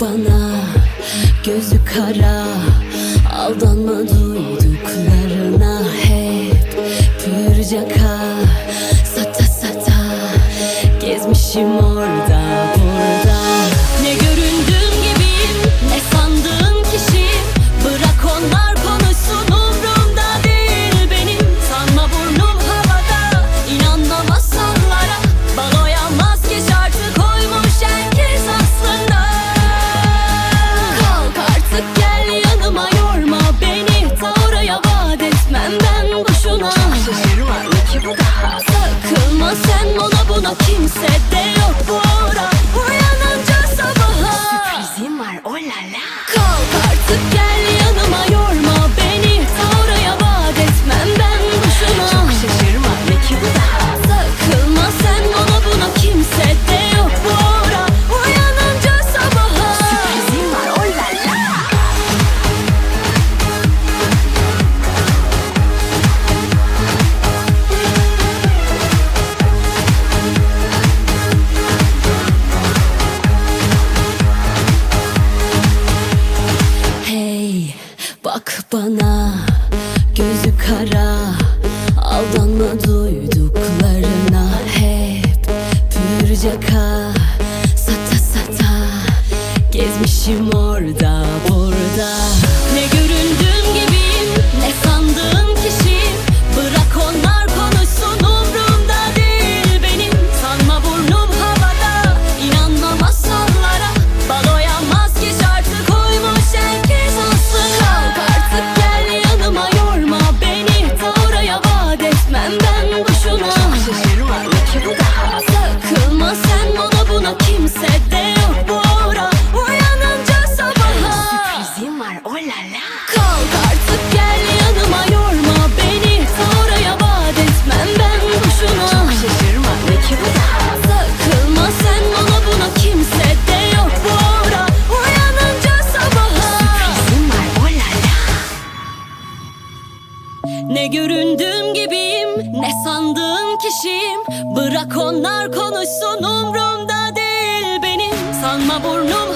bana gözü kara Aldanma duyduklarına hep pürcaka Sata sata gezmişim orada sen ona buna kimse bak bana gözü kara Aldanma duyduklarına hep pürcaka Sata sata gezmişim orada burada Takılma sen ona buna kimse de yok bu ara. Uyanınca sabaha. Sürprizim var oh la la. Kalk artık gel yanıma yorma beni. Ta oraya vaat etmem ben boşuna. Şaşırma ne ki bu daha Takılma sen ona buna kimse de yok bu ara. Uyanınca sabaha. Sürprizim var oh la la. Ne göründüğüm ne sandığım kişiyim? Bırak onlar konuşsun umrumda değil benim. Sanma burnum